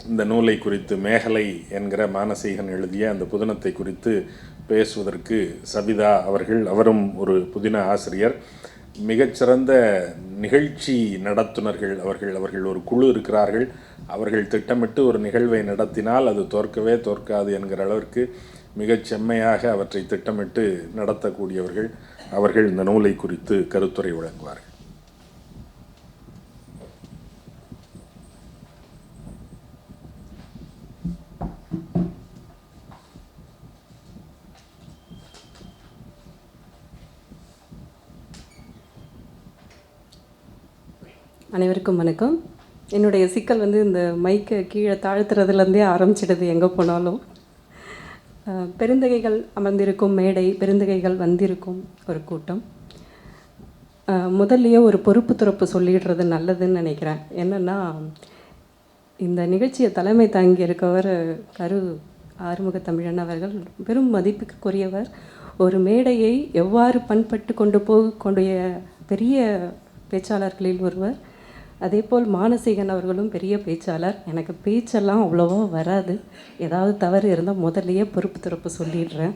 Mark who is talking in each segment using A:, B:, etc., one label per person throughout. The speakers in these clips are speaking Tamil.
A: இந்த நூலை குறித்து மேகலை என்கிற மானசீகன் எழுதிய அந்த புதினத்தை குறித்து பேசுவதற்கு சபிதா அவர்கள் அவரும் ஒரு புதின ஆசிரியர். மிகச்சிறந்த நிகழ்ச்சி நடத்துனர்கள் அவர்கள் அவர்கள் ஒரு குழு இருக்கிறார்கள். அவர்கள் திட்டமிட்டு ஒரு நிகழ்வை நடத்தினால் அது தோற்கவே தோற்காது என்கிற அளவிற்கு மிகச் செம்மையாக அவற்றை திட்டமிட்டு நடத்தக்கூடியவர்கள் அவர்கள். இந்த நூலை குறித்து கருத்துரை வழங்குவார்கள்.
B: அனைவருக்கும் வணக்கம். என்னுடைய சிக்கல் வந்து இந்த மைக்கை கீழே தாழ்த்துறதுலேருந்தே ஆரம்பிச்சிடுது எங்கே போனாலும். பெருந்தகைகள் அமர்ந்திருக்கும் மேடை பெருந்தகைகள் வந்திருக்கும் ஒரு கூட்டம். முதல்லையே ஒரு பொறுப்பு துறப்பு சொல்லிடுறது நல்லதுன்னு நினைக்கிறேன். என்னென்னா இந்த நிகழ்ச்சியை தலைமை தாங்கி இருக்கவர் கரு ஆறுமுக தமிழன் அவர்கள். பெரும் மதிப்புக்குரியவர். ஒரு மேடையை எவ்வாறு பண்பட்டு கொண்டு போகக்கூடிய பெரிய பேச்சாளர்களில் ஒருவர். அதே போல் மானசீகன் அவர்களும் பெரிய பேச்சாளர். எனக்கு பேச்செல்லாம் அவ்வளோவா வராது. ஏதாவது தவறு இருந்தால் முதல்லையே பொறுப்பு துறப்பு சொல்லிடுறேன்.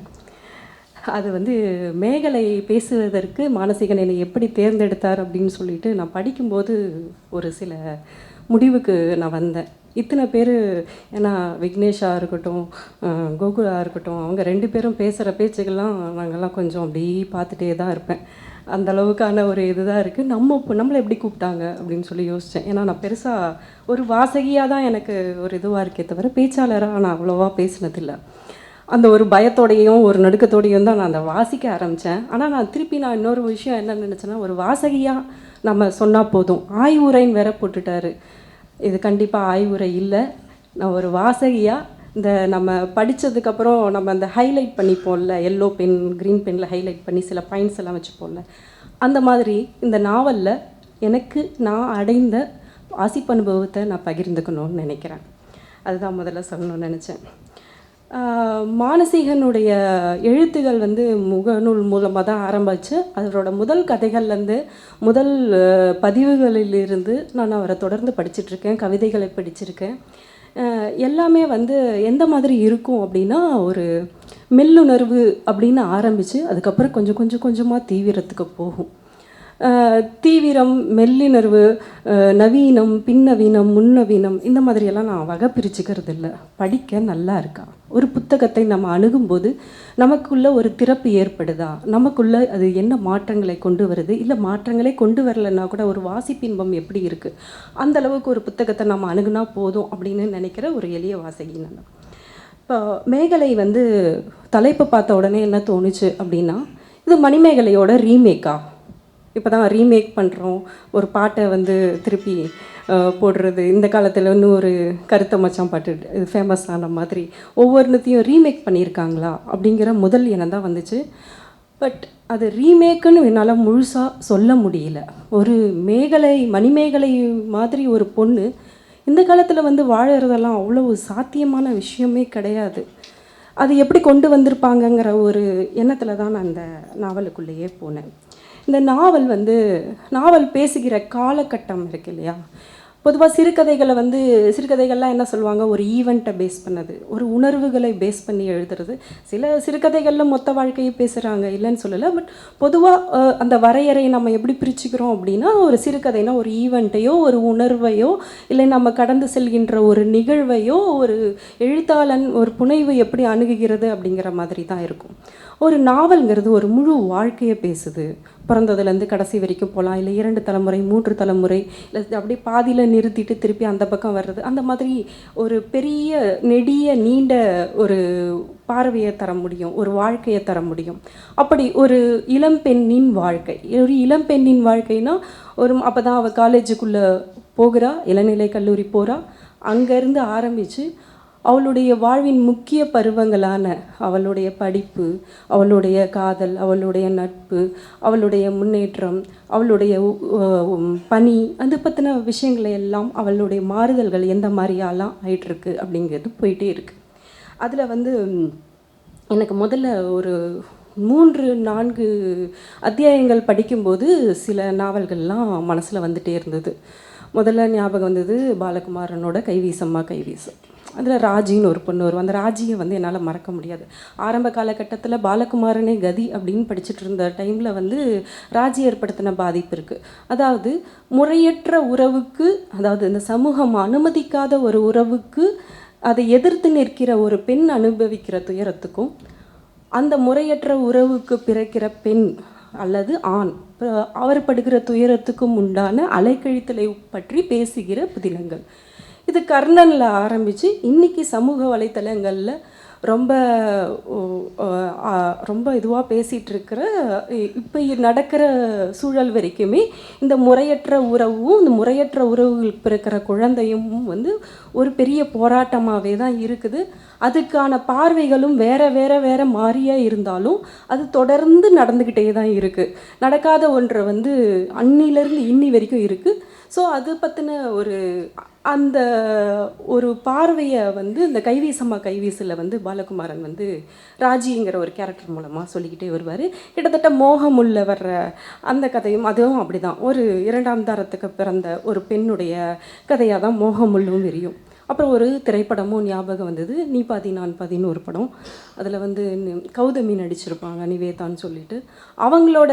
B: அது வந்து மேகலை பேசுவதற்கு மானசீகன் என்னை எப்படி தேர்ந்தெடுத்தார் அப்படின்னு சொல்லிட்டு நான் படிக்கும்போது ஒரு சில முடிவுக்கு நான் வந்தேன். இத்தனை பேர் ஏன்னா விக்னேஷாக இருக்கட்டும் கோகுலாக இருக்கட்டும் அவங்க ரெண்டு பேரும் பேசுகிற பேச்சுக்கெல்லாம் நாங்கள்லாம் கொஞ்சம் அப்படி பார்த்துட்டே தான் இருப்பேன். அந்த அளவுக்கான ஒரு இதுதான் இருக்குது நம்ம இப்போ நம்மளை எப்படி கூப்பிட்டாங்க அப்படின்னு சொல்லி யோசித்தேன் ஏன்னா நான் பெருசாக ஒரு வாசகியாக தான் எனக்கு ஒரு இதுவாக இருக்கே தவிர பேச்சாளராக நான் அவ்வளோவா பேசினதில்லை. அந்த ஒரு பயத்தோடையும் ஒரு நடுக்கத்தோடையும் தான் நான் அதை வாசிக்க ஆரம்பித்தேன் ஆனால் நான் திருப்பி நான் இன்னொரு விஷயம் என்ன நினச்சேன்னா ஒரு வாசகியாக நம்ம சொன்னால் போதும். ஆய்வுரைன்னு வேற போட்டுட்டாரு. இது கண்டிப்பாக ஆய்வுரை இல்லை. நான் ஒரு வாசகியாக இந்த நம்ம படித்ததுக்கப்புறம் நம்ம அந்த ஹைலைட் பண்ணிப்போம்ல எல்லோ பென் க்ரீன் பெனில் ஹைலைட் பண்ணி சில பாயிண்ட்ஸ் எல்லாம் வச்சுப்போம்ல. அந்த மாதிரி இந்த நாவலில் எனக்கு நான் அடைந்த வாசிப்பு அனுபவத்தை நான் பகிர்ந்துக்கணும்னு நினைக்கிறேன். அதுதான் முதல்ல சொல்லணும்னு நினச்சேன். மானசீகனுடைய எழுத்துகள் வந்து முகநூல் மூலமாக தான் ஆரம்பிச்சு அதோட முதல் கதைகள்லேருந்து முதல் பதிவுகளிலிருந்து நான் அவரை தொடர்ந்து படிச்சிட்ருக்கேன் கவிதைகளை படிச்சிருக்கேன். எல்லாமே வந்து எந்த மாதிரி இருக்கும் அப்படின்னா ஒரு மெல்லுணர்வு அப்படின்னு ஆரம்பித்து அதுக்கப்புறம் கொஞ்சம் கொஞ்சம் கொஞ்சமாக தீவிரத்துக்கு போகும். தீவிரம் மெல்லினர்வு நவீனம் பின்னவீனம் முன்னவீனம் இந்த மாதிரியெல்லாம் நான் வகை பிரிச்சுக்கிறது இல்லை படிக்க நல்லா இருக்கா? ஒரு புத்தகத்தை நம்ம அணுகும்போது நமக்குள்ள ஒரு திறப்பு ஏற்படுதா? நமக்குள்ள அது என்ன மாற்றங்களை கொண்டு வருது? இல்லை மாற்றங்களே கொண்டு வரலைன்னா கூட ஒரு வாசிப்பின்பம் எப்படி இருக்குது அந்த அளவுக்கு ஒரு புத்தகத்தை நம்ம அணுகுனா போதும் அப்படின்னு நினைக்கிற ஒரு எளிய வாசகி நான். இப்போ மேகலை வந்து தலைப்பு பார்த்த உடனே என்ன தோணுச்சு அப்படின்னா இது மணிமேகலையோட ரீமேக்கா? இப்போ தான் ரீமேக் பண்ணுறோம் ஒரு பாட்டை வந்து திருப்பி போடுறது. இந்த காலத்தில் இன்னும் ஒரு கருத்த மச்சான் பாட்டு இது ஃபேமஸ் ஆன மாதிரி. ஒவ்வொருத்தையும் ரீமேக் பண்ணியிருக்காங்களா? அப்படிங்கிற முதல் எண்ணம் தான் வந்துச்சு. பட் அது ரீமேக்குன்னு என்னால் முழுசாக சொல்ல முடியல. ஒரு மேகலை மணிமேகலை மாதிரி ஒரு பொண்ணு இந்த காலத்தில் வந்து வாழறதெல்லாம் அவ்வளோ சாத்தியமான விஷயமே கிடையாது. அது எப்படி கொண்டு வந்திருப்பாங்கங்கிற ஒரு எண்ணத்தில் தான் நான் அந்த நாவலுக்குள்ளேயே போனேன். இந்த நாவல் வந்து நாவல் பேசுகிற காலகட்டம் இருக்கு இல்லையா? பொதுவாக சிறுகதைகளை வந்து சிறுகதைகள்லாம் என்ன சொல்லுவாங்க? ஒரு ஈவெண்ட்டை பேஸ் பண்ணது. ஒரு உணர்வுகளை பேஸ் பண்ணி எழுதுறது. சில சிறுகதைகளில் மொத்த வாழ்க்கையை பேசுகிறாங்க இல்லைன்னு சொல்லலை. பட் பொதுவாக அந்த வரையறையை நம்ம எப்படி பிரிச்சுக்கிறோம் அப்படின்னா ஒரு சிறுகதைனா ஒரு ஈவெண்ட்டையோ ஒரு உணர்வையோ இல்லை நம்ம கடந்து செல்கின்ற ஒரு நிகழ்வையோ ஒரு எழுத்தாளன் ஒரு புனைவு எப்படி அணுகுகிறது அப்படிங்கிற மாதிரி தான் இருக்கும். ஒரு நாவல்ங்கிறது ஒரு முழு வாழ்க்கையை பேசுது. பிறந்ததுலேருந்து கடைசி வரைக்கும் போகலாம். இல்லை இரண்டு தலைமுறை மூன்று தலைமுறை இல்லை அப்படியே பாதியில் நிறுத்திட்டு திருப்பி அந்த பக்கம் வர்றது. அந்த மாதிரி ஒரு பெரிய நெடிய நீண்ட ஒரு பார்வையை தர முடியும். ஒரு வாழ்க்கையை தர முடியும். அப்படி ஒரு இளம்பெண்ணின் வாழ்க்கை. ஒரு இளம்பெண்ணின் வாழ்க்கைனா ஒரு அப்போ தான் அவள் காலேஜுக்குள்ளே போகிறா இளநிலை கல்லூரி போகிறா அங்கேருந்து ஆரம்பித்து அவளுடைய வாழ்வின் முக்கிய பருவங்களான அவளுடைய படிப்பு அவளுடைய காதல் அவளுடைய நட்பு அவளுடைய முன்னேற்றம் அவளுடைய பணி அது பற்றின விஷயங்களை எல்லாம் அவளுடைய மாறுதல்கள் எந்த மாதிரியாலாம் ஆயிட்டுருக்கு அப்படிங்கிறது போயிட்டே இருக்குது அதில் வந்து எனக்கு முதல்ல ஒரு மூன்று நான்கு அத்தியாயங்கள் படிக்கும்போது சில நாவல்கள்லாம் மனசில் வந்துட்டே இருந்தது. முதல்ல ஞாபகம் வந்தது பாலகுமாரனோட கைவீசம்மா கைவீசம். அதில் ராஜின்னு ஒரு பொண்ணு வரும். அந்த ராஜியை வந்து என்னால் மறக்க முடியாது. ஆரம்ப காலகட்டத்தில் பாலகுமாரனே கதி அப்படின்னு படிச்சுட்டு இருந்த டைமில் வந்து ராஜி ஏற்படுத்தின பாதிப்பு இருக்குது அதாவது முறையற்ற உறவுக்கு அதாவது இந்த சமூகம் அனுமதிக்காத ஒரு உறவுக்கு அதை எதிர்த்து நிற்கிற ஒரு பெண் அனுபவிக்கிற துயரத்துக்கும் அந்த முறையற்ற உறவுக்கு பிறக்கிற பெண் அல்லது ஆண் அவர் படுகிற துயரத்துக்கும் உண்டான அலைக்கழித்தலை பற்றி பேசுகிற புதினங்கள். இது கர்ணனில் ஆரம்பித்து இன்னைக்கு சமூக வலைத்தளங்களில் ரொம்ப ரொம்ப இதுவாக பேசிகிட்டு இருக்கிற இப்போ நடக்கிற சூழல் வரைக்குமே இந்த முறையற்ற உறவும் இந்த முறையற்ற உறவுகள் பிறக்கிற குழந்தையும் வந்து ஒரு பெரிய போராட்டமாகவே தான் இருக்குது. அதுக்கான பார்வைகளும் வேற வேற வேற மாறியாக இருந்தாலும் அது தொடர்ந்து நடந்துக்கிட்டே தான் இருக்குது நடக்காத ஒன்றை வந்து அன்னிலேருந்து இன்னி வரைக்கும் இருக்குது ஸோ அது பற்றின ஒரு அந்த ஒரு பார்வையை வந்து இந்த கைவீசம்மா கைவீசில் வந்து பாலகுமாரன் வந்து ராஜிங்கிற ஒரு கேரக்டர் மூலமாக சொல்லிக்கிட்டே வருவார். கிட்டத்தட்ட மோகமுள்ள வர்ற அந்த கதையும் அதுவும் அப்படிதான். ஒரு இரண்டாம் தரத்துக்கு பிறந்த ஒரு பெண்ணுடைய கதையாக தான் மோகமுள்ளும் விரியும். அப்புறம் ஒரு திரைப்படமும் ஞாபகம் வந்தது. நீ பாதி நான் பாதின்னு ஒரு படம். அதில் வந்து கௌதமி நடிச்சிருப்பாங்க நிவேதான்னு சொல்லிட்டு. அவங்களோட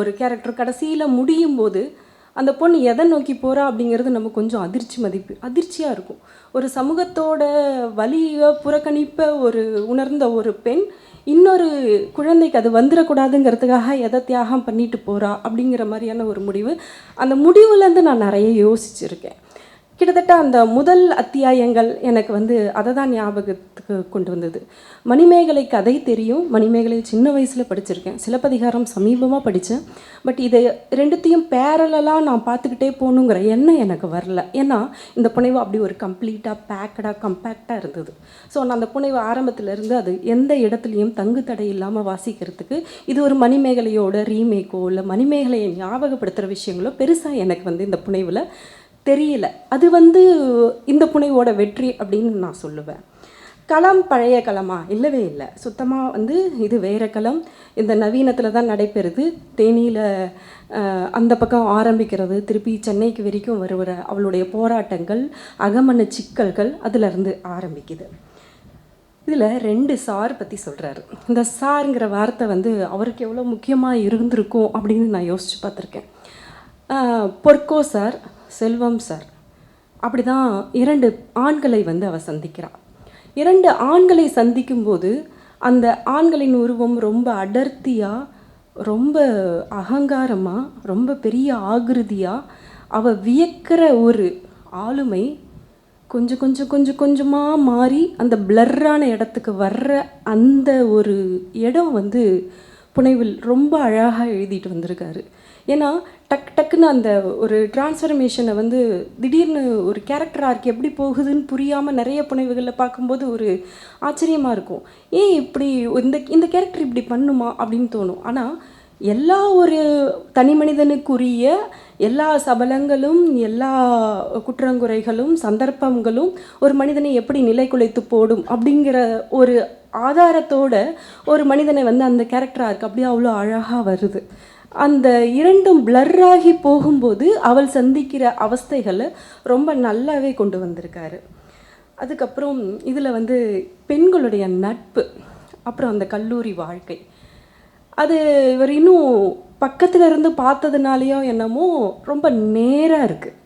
B: ஒரு கேரக்டர் கடைசியில் முடியும் போது அந்த பொண்ணு எதை நோக்கி போகிறா அப்படிங்கிறது நம்ம கொஞ்சம் அதிர்ச்சி மதிப்பு அதிர்ச்சியாக இருக்கும். ஒரு சமூகத்தோட வழியை புறக்கணிப்பை ஒரு உணர்ந்த ஒரு பெண் இன்னொரு குழந்தைக்கு அது வந்துடக்கூடாதுங்கிறதுக்காக எதை தியாகம் பண்ணிட்டு போகிறா அப்படிங்கிற மாதிரியான ஒரு முடிவு. அந்த முடிவுலேருந்து நான் நிறைய யோசிச்சிருக்கேன். கிட்டத்தட்ட அந்த முதல் அத்தியாயங்கள் எனக்கு வந்து அதை தான் ஞாபகத்துக்கு கொண்டு வந்தது. மணிமேகலை கதை தெரியும். மணிமேகலை சின்ன வயசில் படிச்சிருக்கேன். சிலப்பதிகாரம் சமீபமாக படித்தேன் பட் இதை ரெண்டுத்தையும் பேரலாக நான் பார்த்துக்கிட்டே போகணுங்கிற எண்ணம் எனக்கு வரல. ஏன்னா இந்த புனைவு அப்படி ஒரு கம்ப்ளீட்டாக பேக்கடாக கம்பேக்டாக இருந்தது. ஸோ நான் அந்த புனைவு ஆரம்பத்திலேருந்து அது எந்த இடத்துலையும் தங்கு தடை இல்லாமல் வாசிக்கிறதுக்கு இது ஒரு மணிமேகலையோட ரீமேக்கோ இல்லை மணிமேகலையை ஞாபகப்படுத்துகிற விஷயங்களோ பெருசாக எனக்கு வந்து இந்த புனைவில் தெரியல. அது வந்து இந்த புனைவோட வெற்றி அப்படின்னு நான் சொல்லுவேன். களம் பழைய களமா இல்லவே இல்லை. சுத்தமாக வந்து இது வேறு களம் இந்த நவீனத்தில் தான் நடைபெறுது. தேனியில் அந்த பக்கம் ஆரம்பிக்கிறது. திருப்பி சென்னைக்கு வரைக்கும் வருகிற அவளுடைய போராட்டங்கள் அகமன சிக்கல்கள் அதிலிருந்து ஆரம்பிக்குது. இதில் ரெண்டு சார் பற்றி சொல்கிறாரு இந்த சாருங்கிற வார்த்தை வந்து அவருக்கு எவ்வளோ முக்கியமாக இருந்திருக்கும் அப்படின்னு நான் யோசித்து பார்த்துருக்கேன். Porko sir Selvam sir. அப்படி தான் இரண்டு ஆண்களை வந்து அவ சந்திக்கிறாள் இரண்டு ஆண்களை சந்திக்கும்போது அந்த ஆண்களின் உருவம் ரொம்ப அடர்த்தியாக ரொம்ப அகங்காரமாக ரொம்ப பெரிய ஆகிருதியாக அவ வியக்கிற ஒரு ஆளுமை கொஞ்சம் கொஞ்சம் கொஞ்சம் கொஞ்சமாக மாறி அந்த பிளர்ரான இடத்துக்கு வர்ற அந்த ஒரு இடம் வந்து புனைவில் ரொம்ப அழகாக எழுதிட்டு வந்திருக்காரு. ஏன்னா டக் டக்குன்னு அந்த ஒரு டிரான்ஸ்ஃபர்மேஷனை வந்து திடீர்னு ஒரு கேரக்டர் ஆர்க் எப்படி போகுதுன்னு புரியாமல் நிறைய புனைவுகளில் பார்க்கும்போது ஒரு ஆச்சரியமாக இருக்கும். ஏன் இப்படி இந்த இந்த கேரக்டர் இப்படி பண்ணுமா அப்படின்னு தோணும். ஆனால் எல்லா ஒரு தனி மனிதனுக்குரிய எல்லா சபலங்களும் எல்லா குற்றங்குறைகளும் சந்தர்ப்பங்களும் ஒரு மனிதனை எப்படி நிலைக்குலைத்து போடும் அப்படிங்கிற ஒரு ஆதாரத்தோட ஒரு மனிதனை வந்து அந்த கேரக்டராக இருக்கு. அப்படியே அவ்வளோ அழகாக வருது. அந்த இரண்டும் பிளர்ராகி போகும்போது அவள் சந்திக்கிற அவஸ்தைகளை ரொம்ப நல்லாவே கொண்டு வந்திருக்காரு. அதுக்கப்புறம் இதில் வந்து பெண்களுடைய நட்பு அப்புறம் அந்த கல்லூரி வாழ்க்கை. அது இவர் இன்னும் பக்கத்தில் இருந்து பார்த்ததுனாலையோ என்னமோ ரொம்ப நேராக இருக்குது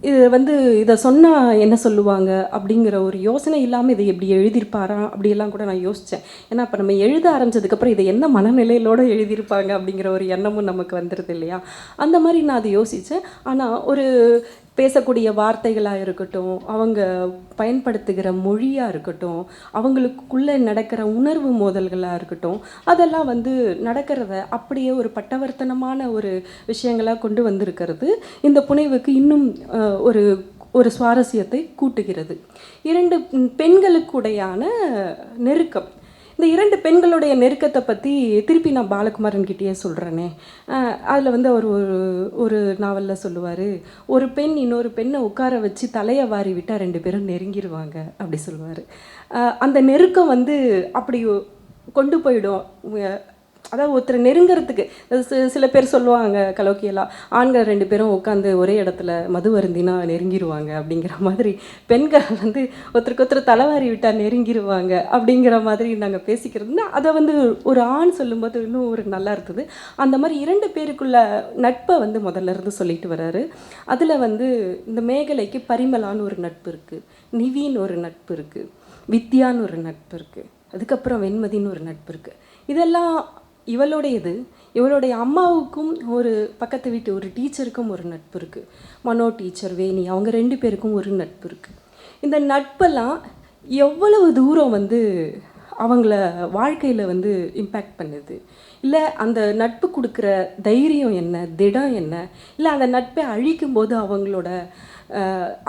B: இது வந்து இதை சொன்னால் என்ன சொல்லுவாங்க அப்படிங்கிற ஒரு யோசனை இல்லாமல் இதை எப்படி எழுதியிருப்பாரா அப்படியெல்லாம் கூட நான் யோசித்தேன் ஏன்னா இப்போ நம்ம எழுத ஆரம்பிச்சதுக்கப்புறம் இதை என்ன மனநிலையிலோடு எழுதியிருப்பாங்க அப்படிங்கிற ஒரு எண்ணமும் நமக்கு வந்துடுது இல்லையா? அந்த மாதிரி நான் அதை யோசித்தேன் ஆனால் ஒரு பேசக்கூடிய வார்த்தைகளாக இருக்கட்டும் அவங்க பயன்படுத்துகிற மொழியாக இருக்கட்டும் அவங்களுக்குள்ளே நடக்கிற உணர்வு மோதல்களாக இருக்கட்டும் அதெல்லாம் வந்து நடக்கிறத அப்படியே ஒரு பட்டவர்த்தனமான ஒரு விஷயங்களாக கொண்டு வந்திருக்கிறது. இந்த புனைவுக்கு இன்னும் ஒரு ஒரு சுவாரஸ்யத்தை கூட்டுகிறது. இரண்டு பெண்களுக்குடையான நெருக்கம். இந்த இரண்டு பெண்களுடைய நெருக்கத்தை பற்றி திருப்பி நான் பாலகுமாரன் கிட்டேயே சொல்கிறேனே அதில் வந்து அவர் ஒரு ஒரு நாவலில் சொல்லுவார் ஒரு பெண் இன்னொரு பெண்ணை உட்கார வச்சு தலையை வாரி விட்டால் ரெண்டு பேரும் நெருங்கிடுவாங்க அப்படி சொல்லுவார். அந்த நெருக்கம் வந்து அப்படி கொண்டு போயிடும். அதாவது ஒருத்தர் நெருங்கிறதுக்கு சில பேர் சொல்லுவாங்க கலோக்கியெல்லாம் ஆண்கள் ரெண்டு பேரும் உட்காந்து ஒரே இடத்துல மது வருந்தினா நெருங்கிடுவாங்க அப்படிங்கிற மாதிரி பெண்கள் வந்து ஒருத்தருக்கு ஒருத்தர் தலைவாரி விட்டால் நெருங்கிடுவாங்க அப்படிங்கிற மாதிரி நாங்கள் பேசிக்கிறதுனா அதை வந்து ஒரு ஆண் சொல்லும்போது இன்னும் ஒரு நல்லா இருந்தது. அந்த மாதிரி இரண்டு பேருக்குள்ள நட்பை வந்து முதல்ல இருந்து சொல்லிட்டு வர்றாரு அதில் வந்து இந்த மேகலைக்கு பரிமளான்னு ஒரு நட்பு இருக்குது நிவின்னு ஒரு நட்பு இருக்குது வித்யான்னு ஒரு நட்பு இருக்குது அதுக்கப்புறம் வெண்மதின்னு ஒரு நட்பு இருக்குது இதெல்லாம் இவளுடையது. இவளுடைய அம்மாவுக்கும் ஒரு பக்கத்து வீட்டு ஒரு டீச்சருக்கும் ஒரு நட்பு இருக்குது மனோ டீச்சர் வேணி அவங்க ரெண்டு பேருக்கும் ஒரு நட்பு இருக்குது இந்த நட்பெல்லாம் எவ்வளவு தூரம் வந்து அவங்கள வாழ்க்கையில் வந்து இம்பேக்ட் பண்ணுது? இல்லை அந்த நட்பு கொடுக்குற தைரியம் என்ன திடம் என்ன? இல்லை அந்த நட்பை அழிக்கும் போது அவங்களோட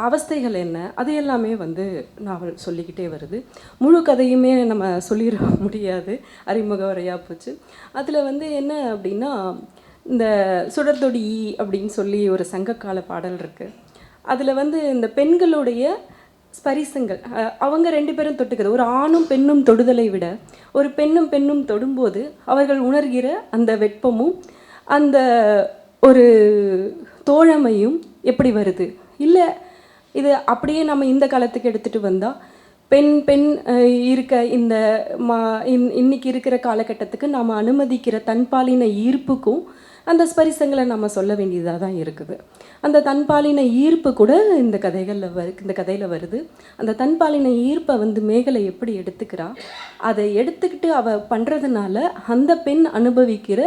B: அவஸ்தைகள் என்ன? அது எல்லாமே வந்து நாவல் சொல்லிக்கிட்டே வருது. முழு கதையுமே நம்ம சொல்லிட முடியாது. அறிமுக உரையாக போச்சு. அதில் வந்து என்ன அப்படின்னா இந்த சுடர்தொடி அப்படின்னு சொல்லி ஒரு சங்ககால பாடல் இருக்குது அதில் வந்து இந்த பெண்களுடைய ஸ்பரிசங்கள் அவங்க ரெண்டு பேரும் தொட்டுக்கிறது ஒரு ஆணும் பெண்ணும் தொடுதலை விட ஒரு பெண்ணும் பெண்ணும் தொடும்போது அவர்கள் உணர்கிற அந்த வெட்பமும் அந்த ஒரு தோழமையும் எப்படி வருது? இல்லை இது அப்படியே நம்ம இந்த காலத்துக்கு எடுத்துகிட்டு வந்தால் பெண் பெண் இருக்க இந்த மா இன் இன்னைக்கு இருக்கிற காலகட்டத்துக்கு நாம் அனுமதிக்கிற தன்பாலின ஈர்ப்புக்கும் அந்த ஸ்பரிசங்களை நம்ம சொல்ல வேண்டியதாக தான் இருக்குது. அந்த தன்பாலின ஈர்ப்பு கூட இந்த கதைகளில் வரு இந்த கதையில் வருது. அந்த தன்பாலின ஈர்ப்பை வந்து மேகலை எப்படி எடுத்துக்கிறா? அதை எடுத்துக்கிட்டு அவ பண்ணுறதுனால அந்த பெண் அனுபவிக்கிற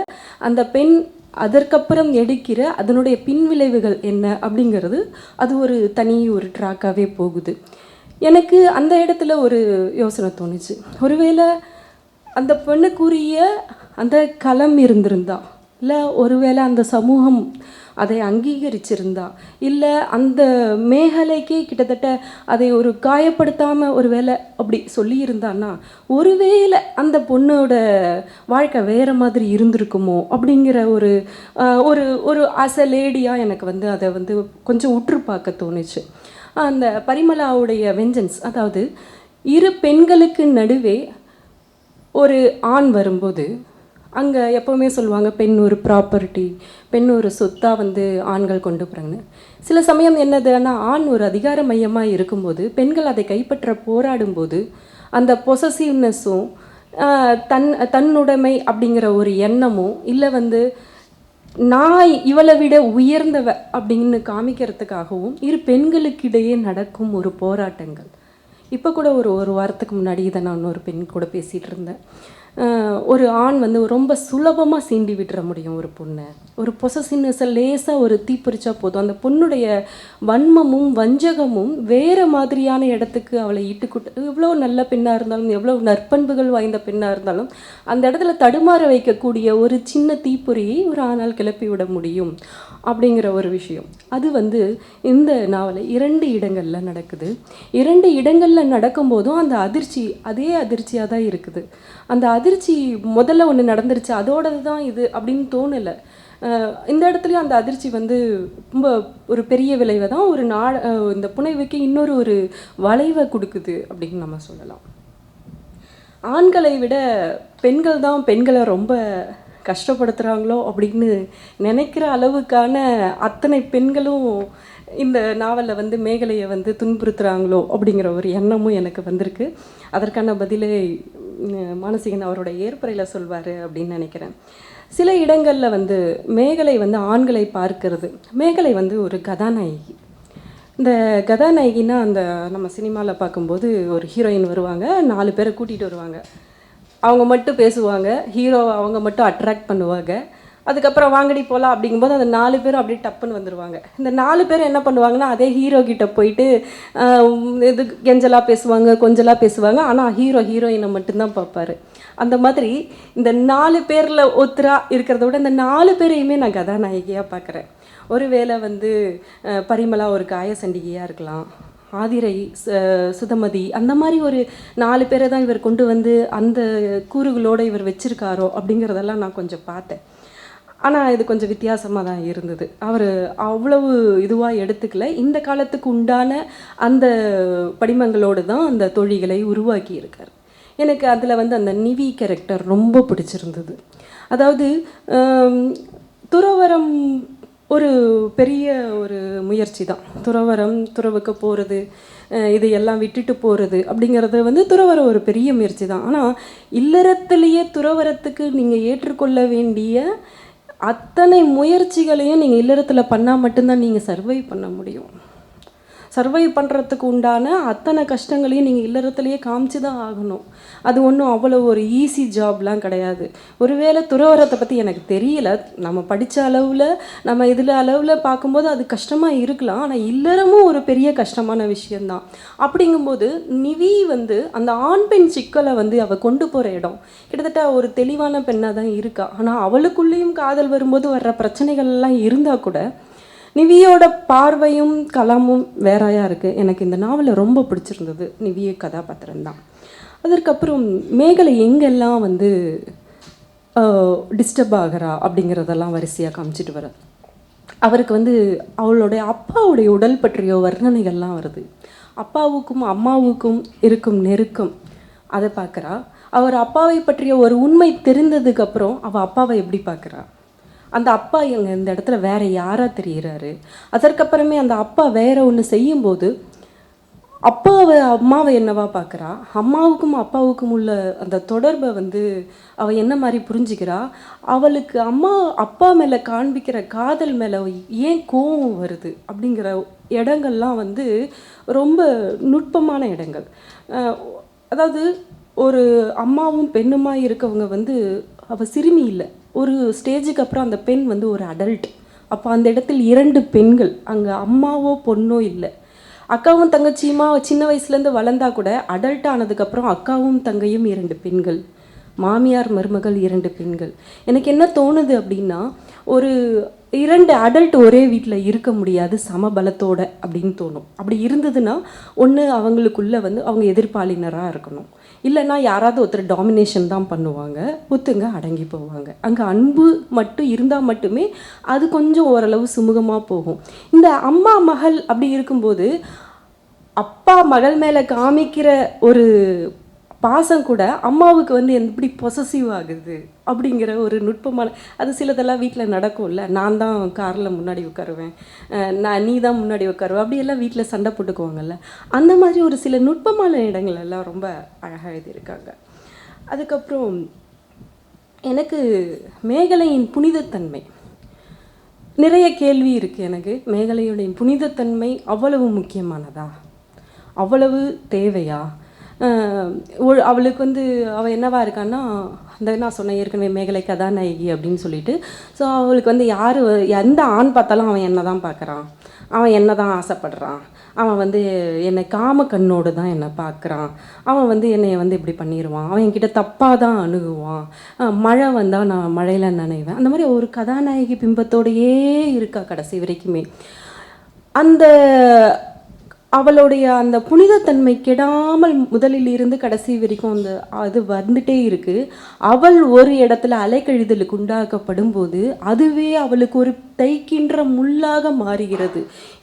B: அந்த பெண் அதற்கப்புறம் எடுக்கிற அதனுடைய பின்விளைவுகள் என்ன அப்படிங்கிறது அது ஒரு தனி ஒரு ட்ராக்காகவே போகுது. எனக்கு அந்த இடத்துல ஒரு யோசனை தோணுச்சு. ஒருவேளை அந்த பெண்ணுக்குரிய அந்த களம் இருந்திருந்தா இல்லை ஒருவேளை அந்த சமூகம் அதை அங்கீகரிச்சிருந்தா இல்லை அந்த மேகலைக்கே கிட்டத்தட்ட அதை ஒரு காயப்படுத்தாமல் ஒரு வேளை அப்படி சொல்லியிருந்தான்னா ஒருவேளை அந்த பொண்ணோட வாழ்க்கை வேறு மாதிரி இருந்திருக்குமோ அப்படிங்கிற ஒரு ஒரு ஒரு அஸ் லேடியாக எனக்கு வந்து அதை வந்து கொஞ்சம் உற்று பார்க்க தோணுச்சு. அந்த பரிமளாவுடைய வெஞ்சன்ஸ் அதாவது இரு பெண்களுக்கு நடுவே ஒரு ஆண் வரும்போது அங்கே எப்போவுமே சொல்லுவாங்க பெண் ஒரு ப்ராப்பர்ட்டி பெண் ஒரு சொத்தாக வந்து ஆண்கள் கொண்டு போகிறாங்கன்னு சில சமயம் என்னதுன்னா ஆண் ஒரு அதிகார மையமாக இருக்கும்போது பெண்கள் அதை கைப்பற்ற போராடும்போது அந்த பொசசிவ்னஸும் தன் தன்னுடைமை அப்படிங்கிற ஒரு எண்ணமும் இல்லை வந்து நான் இவளை விட உயர்ந்தவ அப்படின்னு காமிக்கிறதுக்காகவும் இரு பெண்களுக்கிடையே நடக்கும் ஒரு போராட்டங்கள். இப்போ கூட ஒரு ஒரு வாரத்துக்கு முன்னாடி இதை நான் ஒரு பெண் கூட பேசிகிட்டு இருந்தேன். ஒரு ஆண் வந்து ரொம்ப சுலபமாக சீண்டி விட்டுற முடியும் ஒரு பொண்ணை. ஒரு பொசசின்னஸை லேசாக ஒரு தீப்பறிச்சா போதும். அந்த பொண்ணுடைய வன்மமும் வஞ்சகமும் வேறு மாதிரியான இடத்துக்கு அவளை இட்டுக்கிட்டு எவ்வளோ நல்ல பெண்ணாக இருந்தாலும் எவ்வளோ நற்பண்புகள் வாய்ந்த பெண்ணாக இருந்தாலும் அந்த இடத்துல தடுமாற வைக்கக்கூடிய ஒரு சின்ன தீப்பொறியை ஒரு ஆணால் கிளப்பி விட முடியும் அப்படிங்கிற ஒரு விஷயம். அது வந்து இந்த நாவலை இரண்டு இடங்களில் நடக்குது. இரண்டு இடங்களில் நடக்கும்போதும் அந்த அதிர்ச்சி அதே அதிர்ச்சியாக தான் இருக்குது. அந்த அதிர்ச்சி முதல்ல ஒன்று நடந்துருச்சு அதோடது தான் இது அப்படின்னு தோணலை. இந்த இடத்துலையும் அந்த அதிர்ச்சி வந்து ரொம்ப ஒரு பெரிய விளைவை தான் ஒரு நா இந்த புனைவுக்கு இன்னொரு ஒரு வளைவை கொடுக்குது அப்படின்னு நம்ம சொல்லலாம். ஆண்களை விட பெண்கள் தான் பெண்களை ரொம்ப கஷ்டப்படுத்துகிறாங்களோ அப்படின்னு நினைக்கிற அளவுக்கான அத்தனை பெண்களும் இந்த நாவலில் வந்து மேகலையை வந்து துன்புறுத்துகிறாங்களோ அப்படிங்கிற ஒரு எண்ணமும் எனக்கு வந்திருக்கு. அதற்கான பதிலை மானசிகன் அவரோட ஏற்புரையில் சொல்வார் அப்படின்னு நினைக்கிறேன். சில இடங்களில் வந்து மேகலை வந்து ஆண்களை பார்க்கிறது. மேகலை வந்து ஒரு கதாநாயகி. இந்த கதாநாயகினா அந்த நம்ம சினிமாவில் பார்க்கும்போது ஒரு ஹீரோயின் வருவாங்க நாலு பேரை கூட்டிகிட்டு வருவாங்க. அவங்க மட்டும் பேசுவாங்க ஹீரோ அவங்க மட்டும் அட்ராக்ட் பண்ணுவாங்க. அதுக்கப்புறம் வாங்கடி போகலாம் அப்படிங்கும்போது அந்த நாலு பேரும் அப்படியே டப்புன்னு வந்துடுவாங்க இந்த நாலு பேர் என்ன பண்ணுவாங்கன்னா அதே ஹீரோ கிட்ட போயிட்டு இது கெஞ்சலாக பேசுவாங்க கொஞ்சலாக பேசுவாங்க. ஆனால் ஹீரோ ஹீரோயினை மட்டும்தான் பார்ப்பாரு. அந்த மாதிரி இந்த நாலு பேரில் ஒத்துரா இருக்கிறத விட இந்த நாலு பேரையுமே நான் கதாநாயகியாக பார்க்குறேன். ஒருவேளை வந்து பரிமலா பரிமளா ஒரு காய சண்டிகையாக இருக்கலாம். ஆதிரை சுதமதி அந்த மாதிரி ஒரு நாலு பேரை தான் இவர் கொண்டு வந்து அந்த கூறுகளோடு இவர் வச்சிருக்காரோ அப்படிங்கிறதெல்லாம் நான் கொஞ்சம் பார்த்தேன். ஆனால் இது கொஞ்சம் வித்தியாசமாக தான் இருந்தது. அவர் அவ்வளவு இதுவாக எடுத்துக்கல. இந்த காலத்துக்கு உண்டான அந்த படிமங்களோடு தான் அந்த தொழிகளை உருவாக்கி இருக்கார். எனக்கு அதில் வந்து அந்த நிவி கேரக்டர் ரொம்ப பிடிச்சிருந்தது. அதாவது துறவரம் ஒரு பெரிய ஒரு முயற்சி தான். துறவரம் துறவுக்கு போகிறது இதையெல்லாம் விட்டுட்டு போகிறது அப்படிங்கிறது வந்து துறவரம் ஒரு பெரிய முயற்சி தான். ஆனால் இல்லறத்திலேயே துறவரத்துக்கு நீங்கள் ஏற்றுக்கொள்ள வேண்டிய அத்தனை முயற்சிகளையும் நீங்கள் இல்லறத்தில் பண்ணால் மட்டும்தான் நீங்கள் சர்வை பண்ண முடியும். சர்வை பண்ணுறதுக்கு உண்டான அத்தனை கஷ்டங்களையும் நீங்கள் இல்லறத்துலேயே காமிச்சு தான் ஆகணும். அது ஒன்றும் அவ்வளோ ஒரு ஈஸி ஜாப்லாம் கிடையாது. ஒருவேளை துறவரத்தை பற்றி எனக்கு தெரியல. நம்ம படித்த அளவில் நம்ம இதில் அளவில் பார்க்கும்போது அது கஷ்டமாக இருக்கலாம். ஆனால் இல்லறமும் ஒரு பெரிய கஷ்டமான விஷயந்தான் அப்படிங்கும்போது நிவி வந்து அந்த ஆண் பெண் சிக்கலை வந்து அவள் கொண்டு போகிற இடம். கிட்டத்தட்ட ஒரு தெளிவான பெண்ணாக தான் இருக்கா. ஆனால் அவளுக்குள்ளேயும் காதல் வரும்போது வர்ற பிரச்சனைகள் எல்லாம் இருந்தால் கூட நிவியோட பார்வையும் கலாமும் வேறையாக இருக்குது எனக்கு இந்த நாவலை ரொம்ப பிடிச்சிருந்தது. நிவிய கதாபாத்திரம்தான் அதற்கப்புறம் மேகலை எங்கெல்லாம் வந்து டிஸ்டர்ப் ஆகிறா அப்படிங்கிறதெல்லாம் வரிசையாக காமிச்சிட்டு வர அவருக்கு வந்து அவளுடைய அப்பாவுடைய உடல் பற்றிய வர்ணனைகள்லாம் வருது. அப்பாவுக்கும் அம்மாவுக்கும் இருக்கும் நெருக்கம். அதை பார்க்குறா. அவர் அப்பாவை பற்றிய ஒரு உண்மை தெரிந்ததுக்கப்புறம் அவள் அப்பாவை எப்படி பார்க்குறா? அந்த அப்பா இவங்க இந்த இடத்துல வேற யாராக தெரிகிறாரு அதற்கப்புறமே அந்த அப்பா வேற ஒன்று செய்யும்போது அப்பாவை அம்மாவை என்னவா பார்க்குறா அம்மாவுக்கும் அப்பாவுக்கும் உள்ள அந்த தொடர்பை வந்து அவள் என்ன மாதிரி புரிஞ்சுக்கிறா? அவளுக்கு அம்மா அப்பா மேலே காண்பிக்கிற காதல் மேலே ஏன் கோவம் வருது? அப்படிங்கிற இடங்கள்லாம் வந்து ரொம்ப நுட்பமான இடங்கள். அதாவது ஒரு அம்மாவும் பெண்ணுமா இருக்கவங்க வந்து அவள் சிறுமி இல்லை. ஒரு ஸ்டேஜுக்கு அப்புறம் அந்த பெண் வந்து ஒரு அடல்ட் அப்போ அந்த இடத்தில் இரண்டு பெண்கள். அங்கே அம்மாவோ பொண்ணோ இல்லை. அக்காவும் தங்கச்சியுமா சின்ன வயசுலேருந்து வளர்ந்தா கூட அடல்ட் ஆனதுக்கப்புறம் அக்காவும் தங்கையும் இரண்டு பெண்கள். மாமியார் மருமகள் இரண்டு பெண்கள். எனக்கு என்ன தோணுது அப்படின்னா ஒரு இரண்டு அடல்ட் ஒரே வீட்டில் இருக்க முடியாது சமபலத்தோட அப்படின்னு தோணும். அப்படி இருந்ததுன்னா ஒன்று அவங்களுக்குள்ளே வந்து அவங்க எதிர்ப்பாளினராக இருக்கணும். இல்லைன்னா யாராவது ஒருத்தர் டாமினேஷன் தான் பண்ணுவாங்க. ஒத்துங்க அடங்கி போவாங்க. அங்கே அன்பு மட்டும் இருந்தால் மட்டுமே அது கொஞ்சம் ஓரளவு சுமூகமாக போகும். இந்த அம்மா மகள் அப்படி இருக்கும்போது அப்பா மகள் மேலே காமிக்கிற ஒரு பாசம் கூட அம்மாவுக்கு வந்து எப்படி பொசசிவ் ஆகுது அப்படிங்கிற ஒரு நுட்பமான அது சிலதெல்லாம் வீட்டில் நடக்கும்ல. நான் தான் காரில் முன்னாடி உட்காருவேன். நான் நீ தான் முன்னாடி உட்காருவேன் அப்படியெல்லாம் வீட்டில் சண்டை போட்டுக்குவாங்கல்ல. அந்த மாதிரி ஒரு சில நுட்பமான இடங்கள் எல்லாம் ரொம்ப அழகாக எழுதியிருக்காங்க. அதுக்கப்புறம் எனக்கு மேகலையின் புனிதத்தன்மை. நிறைய கேள்வி இருக்குது எனக்கு. மேகலையுடைய புனிதத்தன்மை அவ்வளவு முக்கியமானதா? அவ்வளவு தேவையா? அவளுக்கு வந்து அவள் என்னவா இருக்கான்னா அந்த நான் சொன்னேன் ஏற்கனவே மேகலை கதாநாயகி அப்படின்னு சொல்லிட்டு. ஸோ அவளுக்கு வந்து யார் எந்த ஆண் பார்த்தாலும் அவன் என்ன தான் பார்க்குறான். அவன் என்ன தான் ஆசைப்படுறான். அவன் வந்து என்னை காம கண்ணோடு தான் என்னை பார்க்குறான். அவன் வந்து என்னை வந்து இப்படி பண்ணிடுவான் அவன் என்கிட்ட தப்பாக தான் அணுகுவான். மழை வந்தால் நான் மழையில் நனைவேன். அந்த மாதிரி ஒரு கதாநாயகி பிம்பத்தோடையே இருக்கா கடைசி வரைக்குமே. அந்த அவளுடைய அந்த புனிதத்தன்மை கெடாமல் முதலில் இருந்து கடைசி வரைக்கும் அந்த அது வந்துட்டே இருக்கு. அவள் ஒரு இடத்துல அலைக்கழிதலுக்கு உண்டாக்கப்படும் போது அதுவே அவளுக்கு ஒரு தைக்கின்ற முள்ளாக மாறுகிறது.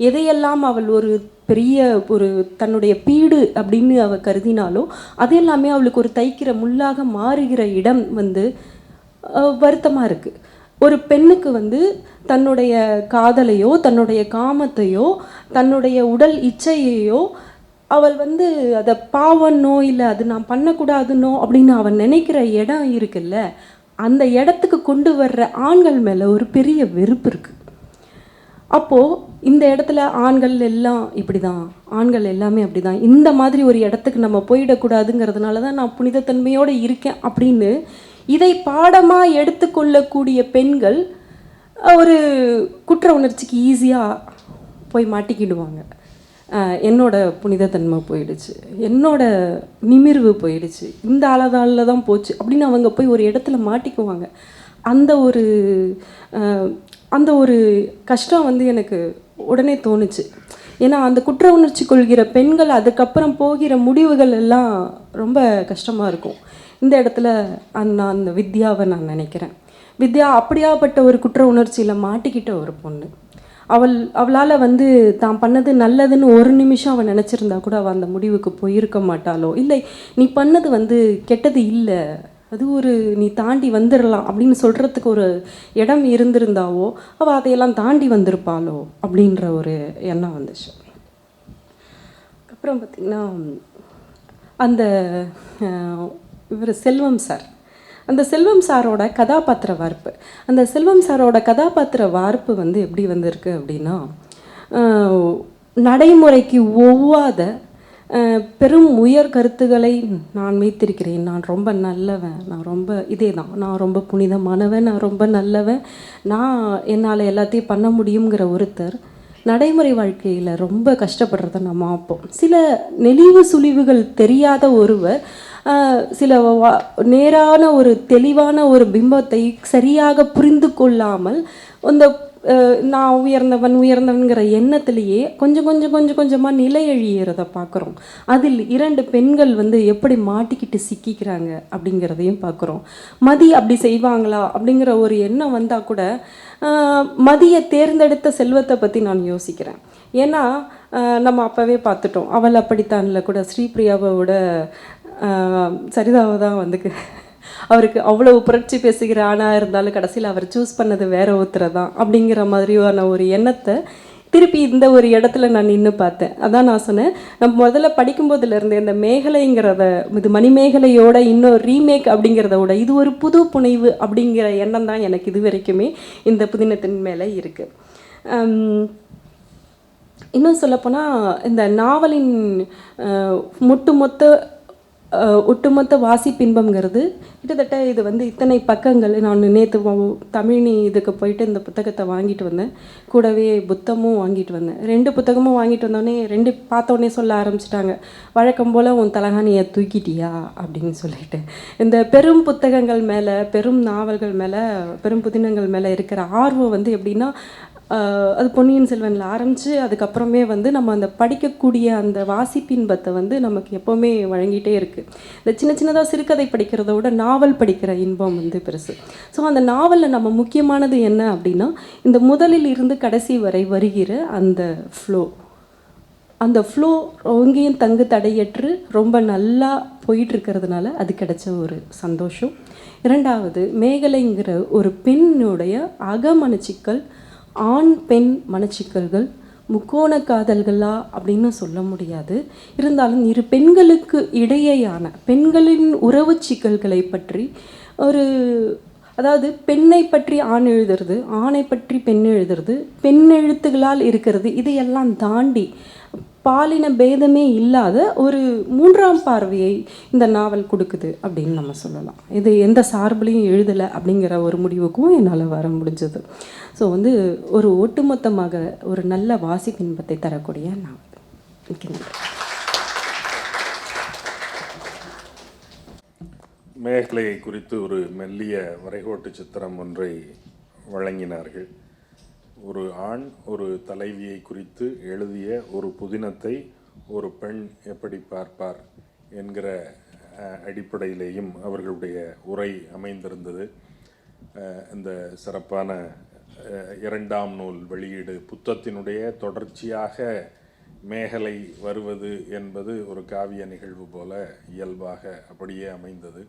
B: எதையெல்லாம் அவள் ஒரு பெரிய ஒரு தன்னுடைய பீடு அப்படின்னு அவள் கருதினாலோ அது எல்லாமே அவளுக்கு ஒரு தைக்கிற முள்ளாக மாறுகிற இடம் வந்து வருத்தமாக இருக்குது ஒரு பெண்ணுக்கு வந்து தன்னுடைய காதலையோ தன்னுடைய காமத்தையோ தன்னுடைய உடல் இச்சையையோ அவள் வந்து அதை பாவன்னோ இல்லை அது நான் பண்ணக்கூடாதுன்னோ அப்படின்னு அவன் நினைக்கிற இடம் இருக்குல்ல அந்த இடத்துக்கு கொண்டு வர்ற ஆண்கள் மேலே ஒரு பெரிய வெறுப்பு இருக்குது அப்போது இந்த இடத்துல ஆண்கள் எல்லாம் இப்படி தான் ஆண்கள் எல்லாமே அப்படி தான் இந்த மாதிரி ஒரு இடத்துக்கு நம்ம போயிடக்கூடாதுங்கிறதுனால தான் நான் புனிதத்தன்மையோடு இருக்கேன் அப்படின்னு இதை பாடமாக எடுத்துக்கொள்ளக்கூடிய பெண்கள் ஒரு குற்ற உணர்ச்சிக்கு ஈஸியாக போய் மாட்டிக்கிடுவாங்க. என்னோட புனிதத்தன்மை போயிடுச்சு. என்னோட நிமிர்வு போயிடுச்சு. இந்த அளதால தான் போச்சு அப்படின்னு அவங்க போய் ஒரு இடத்துல மாட்டிக்குவாங்க. அந்த ஒரு அந்த ஒரு கஷ்டம் வந்து எனக்கு உடனே தோணுச்சு. ஏன்னா அந்த குற்ற உணர்ச்சி கொள்கிற பெண்கள் அதுக்கப்புறம் போகிற முடிவுகள் எல்லாம் ரொம்ப கஷ்டமாக இருக்கும். இந்த இடத்துல நான் அந்த வித்யாவை நான் நினைக்கிறேன். வித்யா அப்படியாப்பட்ட ஒரு குற்ற உணர்ச்சியில் மாட்டிக்கிட்ட ஒரு பொண்ணு. அவள் அவளால் வந்து தான் பண்ணது நல்லதுன்னு ஒரு நிமிஷம் அவள் நினச்சிருந்தா கூட அவள் அந்த முடிவுக்கு போயிருக்க மாட்டாளோ? இல்லை நீ பண்ணது வந்து கெட்டது இல்லை. அது ஒரு நீ தாண்டி வந்துடலாம் அப்படின்னு சொல்கிறதுக்கு ஒரு இடம் இருந்திருந்தாவோ அவள் அதையெல்லாம் தாண்டி வந்திருப்பாளோ? அப்படின்ற ஒரு எண்ணம் வந்துச்சு. அப்புறம் பார்த்திங்கன்னா அந்த இவர் செல்வம் சார். அந்த செல்வம் சாரோட கதாபாத்திர வார்ப்பு. அந்த செல்வம் சாரோட கதாபாத்திர வார்ப்பு வந்து எப்படி வந்திருக்கு அப்படின்னா நடைமுறைக்கு ஒவ்வாத பெரும் உயர் கருத்துக்களை நான் வைத்திருக்கிறேன். நான் ரொம்ப நல்லவன். நான் ரொம்ப இதே தான் நான் ரொம்ப புனிதமானவன். நான் ரொம்ப நல்லவன். நான் என்னால் எல்லாத்தையும் பண்ண முடியுங்கிற ஒருத்தர் நடைமுறை வாழ்க்கையில் ரொம்ப கஷ்டப்படுறத நம்ம பார்ப்போம். சில நெளிவு சுழிவுகள் தெரியாத ஒருவர் சில நேரான ஒரு தெளிவான ஒரு பிம்பத்தை சரியாக புரிந்து கொள்ளாமல் அந்த நான் உயர்ந்தவன் உயர்ந்தவன்கிற எண்ணத்திலேயே கொஞ்சம் கொஞ்சம் கொஞ்சம் கொஞ்சமாக நிலை எழியறத பார்க்குறோம். அதில் இரண்டு பெண்கள் வந்து எப்படி மாட்டிக்கிட்டு சிக்கிக்கிறாங்க அப்படிங்கிறதையும் பார்க்குறோம். மதி அப்படி செய்வாங்களா அப்படிங்கிற ஒரு எண்ணம் வந்தால் கூட மதியை தேர்ந்தெடுத்த செல்வத்தை பற்றி நான் யோசிக்கிறேன். ஏன்னா நம்ம அப்போவே பார்த்துட்டோம். அவள் அப்படித்தான்ல கூட ஸ்ரீபிரியாவோட சரிதாவை தான் வந்துக்கு. அவருக்கு அவ்வளோ புரட்சி பேசுகிற ஆணாக இருந்தாலும் கடைசியில் அவர் சூஸ் பண்ணது வேற ஒருத்தரை தான் அப்படிங்கிற மாதிரியான ஒரு எண்ணத்தை திருப்பி இந்த ஒரு இடத்துல நான் நின்று பார்த்தேன். அதான் நான் சொன்னேன் நம்ம முதல்ல படிக்கும்போதுலேருந்து இந்த மேகலைங்கிறத இது மணிமேகலையோட இன்னொரு ரீமேக் அப்படிங்கிறத விட இது ஒரு புது புனைவு அப்படிங்கிற எண்ணம் தான் எனக்கு இது வரைக்குமே இந்த புதினத்தின் மேலே இருக்குது இன்னும் சொல்லப்போனால் இந்த நாவலின் அஹ், ஒட்டுமொத்த வாசிப்பின்பங்கிறது கிட்டத்தட்ட இது வந்து இத்தனை பக்கங்கள். நான் நேற்று தமிழ்னி இதுக்கு போயிட்டு இந்த புத்தகத்தை வாங்கிட்டு வந்தேன். கூடவே புத்தமும் வாங்கிட்டு வந்தேன். ரெண்டு புத்தகமும் வாங்கிட்டு வந்தோடனே ரெண்டு பார்த்தோன்னே சொல்ல ஆரம்பிச்சிட்டாங்க. வழக்கம் போல் உன் தலகாணியை தூக்கிட்டியா? அப்படின்னு சொல்லிட்டு. இந்த பெரும் புத்தகங்கள் மேலே பெரும் நாவல்கள் மேலே பெரும் புதினங்கள் மேலே இருக்கிற ஆர்வம் வந்து எப்படின்னா அது பொன்னியின் செல்வனில் ஆரம்பித்து அதுக்கப்புறமே வந்து நம்ம அந்த படிக்கக்கூடிய அந்த வாசிப்பின்பத்தை வந்து நமக்கு எப்போவுமே வழங்கிட்டே இருக்குது இந்த சின்ன சின்னதாக சிறுகதை படிக்கிறத விட நாவல் படிக்கிற இன்பம் வந்து பெருசு. ஸோ அந்த நாவலில் நம்ம முக்கியமானது என்ன அப்படின்னா இந்த முதலில் இருந்து கடைசி வரை வருகிற அந்த ஃப்ளோ அந்த ஃப்ளோ எங்கேயும் தங்கு தடையற்று ரொம்ப நல்லா போயிட்டுருக்கிறதுனால அது கிடைச்ச ஒரு சந்தோஷம். இரண்டாவது மேகலைங்கிற ஒரு பெண்ணுடைய அகமனச்சிக்கல் ஆண் பெண் மனச்சிக்கல்கள் முக்கோண காதல்களா அப்படின்னு சொல்ல முடியாது. இருந்தாலும் இரு பெண்களுக்கு இடையேயான பெண்களின் உறவு சிக்கல்களை பற்றி ஒரு அதாவது பெண்ணை பற்றி ஆண் எழுதுறது ஆணை பற்றி பெண் எழுதுறது பெண் எழுத்துகளால் இருக்கிறது இதையெல்லாம் தாண்டி பாலின பேதமே இல்லாத ஒரு மூன்றாம் பார்வையை இந்த நாவல் கொடுக்குது அப்படின்னு நம்ம சொல்லலாம். இது எந்த சார்புலையும் எழுதலை அப்படிங்கிற ஒரு முடிவுக்கும் என்னால் வர முடிஞ்சது. ஸோ வந்து ஒரு ஒட்டுமொத்தமாக ஒரு நல்ல வாசிப்பின்பத்தை தரக்கூடிய நாவல். மிக்க
A: மேகலையை குறித்து ஒரு மெல்லிய வரைகோட்டு சித்திரம் ஒன்றை வழங்கினார்கள். ஒரு ஆண் ஒரு தலைவியை குறித்து எழுதிய ஒரு புதினத்தை ஒரு பெண் எப்படி பார்ப்பார் என்கிற அடிப்படையிலேயும் அவர்களுடைய உரை அமைந்திருந்தது. இந்த சிறப்பான இரண்டாம் நூல் வெளியீடு புத்தத்தினுடைய தொடர்ச்சியாக மேகலை வருவது என்பது ஒரு காவிய நிகழ்வு போல இயல்பாக அப்படியே அமைந்தது.